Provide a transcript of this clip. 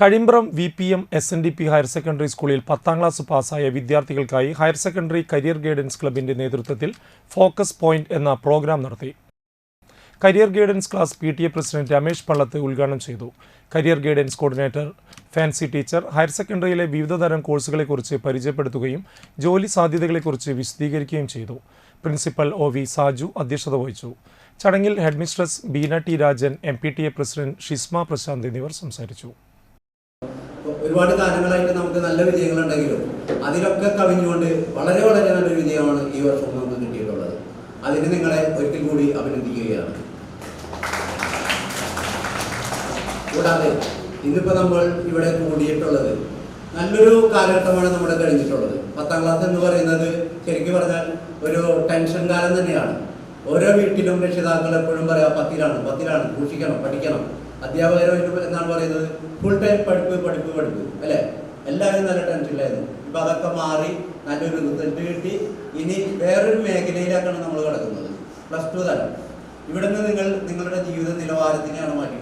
Kazhimbram V P M S N D P higher secondary സ്കൂളിൽ പത്താം class പാസ്സായ വിദ്യാർത്ഥികൾക്കായി ഹയർ സെക്കൻഡറി കരിയർ ഗൈഡൻസ് ക്ലബിന്റെ നേതൃത്വത്തിൽ ഫോക്കസ് പോയിന്റ് എന്ന പ്രോഗ്രാം നടത്തി. Career guidance class P T A president Ramesh Pallath ഉദ്ഘാടനം ചെയ്തു. Career guidance coordinator Fancy teacher higher സെക്കൻഡറിയിലെ വിവിധതരം കോഴ്സുകളെക്കുറിച്ച് പരിചയപ്പെടുത്തുകയും ജോലി സാധ്യതകളെക്കുറിച്ച് വിശദീകരിക്കുകയും ചെയ്തു. പ്രിൻസിപ്പൽ ഒ വി സാജു അധ്യക്ഷത വഹിച്ചു. ചടങ്ങിൽ headmistress Beena T Rajan M P T A president Shisma Prashanth എന്നിവർ സംസാരിച്ചു. ഒരുപാട് കാര്യങ്ങളായിട്ട് നമുക്ക് നല്ല വിജയങ്ങളുണ്ടെങ്കിലും അതിലൊക്കെ കവിഞ്ഞുകൊണ്ട് വളരെ വളരെ നല്ലൊരു വിജയമാണ് ഈ വർഷം നമുക്ക് കിട്ടിയിട്ടുള്ളത്. അതിന് നിങ്ങളെ ഒരിക്കൽ കൂടി അഭിനന്ദിക്കുകയാണ്. കൂടാതെ ഇന്നിപ്പോൾ നമ്മൾ ഇവിടെ കൂടിയിട്ടുള്ളത് നല്ലൊരു കാലഘട്ടമാണ് നമ്മുടെ കഴിഞ്ഞിട്ടുള്ളത്. പത്താം ക്ലാസ് എന്ന് പറയുന്നത് ശരിക്കും പറഞ്ഞാൽ ഒരു ടെൻഷൻ കാലം തന്നെയാണ്. ഓരോ വീട്ടിലും രക്ഷിതാക്കൾ എപ്പോഴും പറയാം പത്തിലാണ് പത്തിലാണ് സൂക്ഷിക്കണം പഠിക്കണം അധ്യാപകരോ എന്താണ് ഫുൾ ടൈം പഠിപ്പ് പഠിപ്പ് പഠിപ്പ് അല്ലേ? എല്ലാവരും നല്ല ടെൻഷനിലായിരുന്നു ഇപ്പം അതൊക്കെ മാറി നല്ലൊരു റിസൾട്ട് കിട്ടി. ഇനി വേറൊരു മേഖലയിലേക്കാണ് നമ്മൾ കിടക്കുന്നത്. പ്ലസ് ടു തലം ഇവിടെ നിന്ന് നിങ്ങൾ നിങ്ങളുടെ ജീവിത നിലവാരത്തിനെയാണ് മാറ്റി